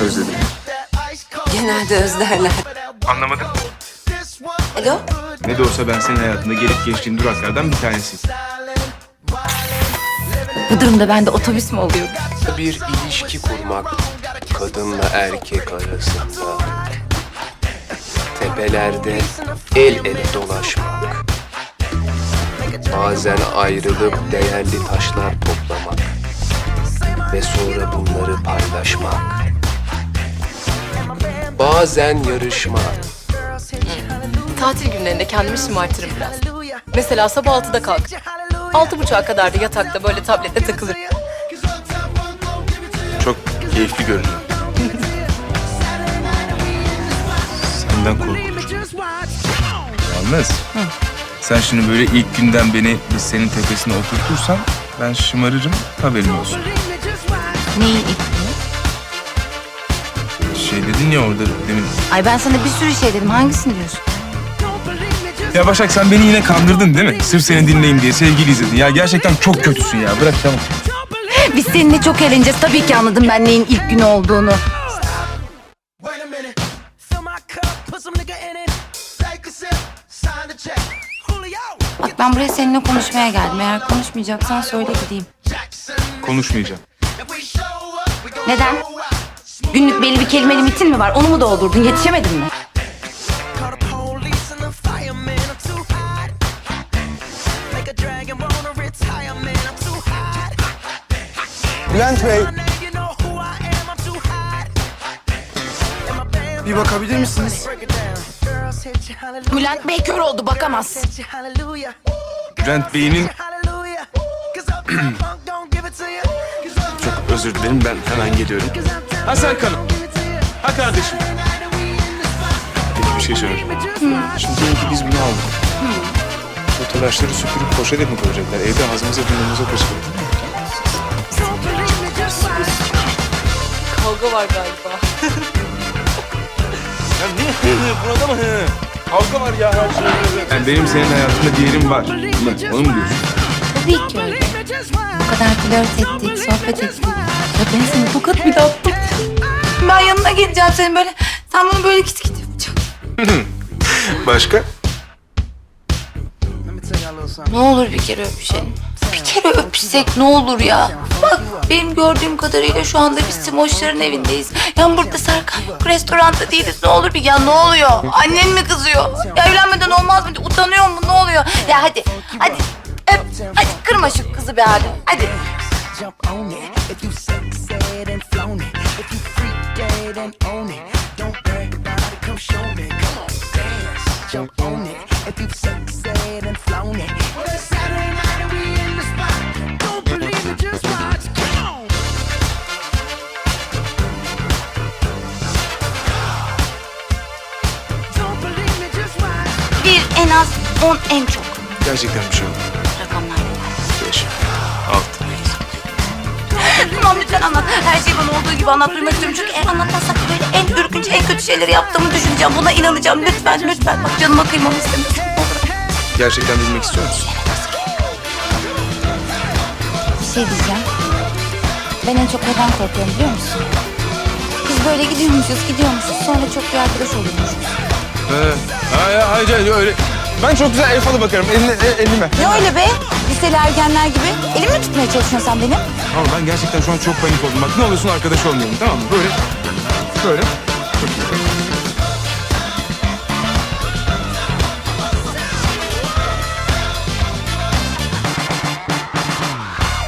Özledim. Genelde özlerler. Anlamadım. Alo? Ne de olsa ben senin hayatında gelip geçtiğin duraklardan bir tanesiyim. Bu durumda ben de otobüs mü oluyorum? Bir ilişki kurmak kadınla erkek arasında. Tepelerde el ele dolaşmak. Bazen ayrılıp değerli taşlar toplamak. Ve sonra bunları paylaşmak. Bazen yarışmak. Tatil günlerinde kendimi şımartırım biraz. Mesela sabah 6'da kalk. Altı buçuğa kadar da yatakta böyle tabletle takılırım. Çok keyifli görünüyor. Senden korkulur. Yalnız sen şimdi böyle ilk günden beni biz senin tepesine oturtursan ben şımarırım haberin olsun. Neyin ilk Şey dedin ya orada demin. Ay ben sana bir sürü şey dedim. Hangisini diyorsun? Ya Başak sen beni yine kandırdın değil mi? Sırf seni dinleyeyim diye sevgili izledin. Ya gerçekten çok kötüsün ya. Bırak tamam. Biz seninle çok eğleneceğiz. Tabii ki anladım ben neyin ilk günü olduğunu. Bak ben buraya seninle konuşmaya geldim. Eğer konuşmayacaksan söyle gideyim. Konuşmayacağım. Neden? Günlük belli bir kelime limitin mi var? Onu mu doldurdun? Yetişemedin mi? My band bir bakabilir misiniz? Bülent Bey kör oldu bakamaz. Bülent Bey'in çok özür dilerim ben hemen geliyorum. Ha sen kalın. Ha kardeşim. Peki bir şey söyleyeceğim. Şimdi diyelim ki biz bunu aldık. Bu telaşları süpürüp poşete mi koyacaklar? Evde ağzımıza burnumuza kaçırıyor. Kavga var galiba. Ya niye burada mı? Kavga var ya her şey. Yani benim senin hayatında bir yerim var. Onu mu diyorsun? Tabii ki öyle. Bu kadar flört ettik, sohbet ettik. Ya ben sana tokat bile attım. Ben yanına geleceğim senin böyle. Sen bunu böyle git git yapacaksın. Başka? Ne olur bir kere öpüşelim. Bir kere öpüşsek ne olur ya. Bak benim gördüğüm kadarıyla şu anda biz Simoşların evindeyiz. Yani burada Serkan yok. Restoranda değiliz. Ne olur bir ya ne oluyor? Annen mi kızıyor? Ya evlenmeden olmaz mı? Utanıyor mu? Ne oluyor? Ya hadi. Hadi. Öp. Hadi kırma şu kızı be abi. Hadi. jump on it. If you succeed and flown it. If you freak dead az on en çok. Gerçekten bir şey oldu. Rakamlar neler? Beş, altı. Tamam lütfen anlat. Her şeyi bana olduğu gibi anlat. Duymak istiyorum. Çünkü eğer anlatmazsak böyle en ürkünç, en kötü şeyleri yaptığımı düşüneceğim. Buna inanacağım. Lütfen, lütfen. Bak canıma kıymamı istemiyorsun. Gerçekten bilmek istiyor musun? Bir şey diyeceğim. Ben en çok neden korkuyorum biliyor musun? Biz böyle gidiyormuşuz, gidiyormuşuz. Sonra çok bir arkadaş oluyormuşuz. He. Hayır, hayır, hayır, öyle. Ben çok güzel el falı bakarım. Eline, e- elime. Ne öyle be? Liseli ergenler gibi. Elimi tutmaya çalışıyorsun sen benim. Ama ben gerçekten şu an çok panik oldum. Bak ne olursun arkadaş olmayalım tamam mı? Böyle, böyle.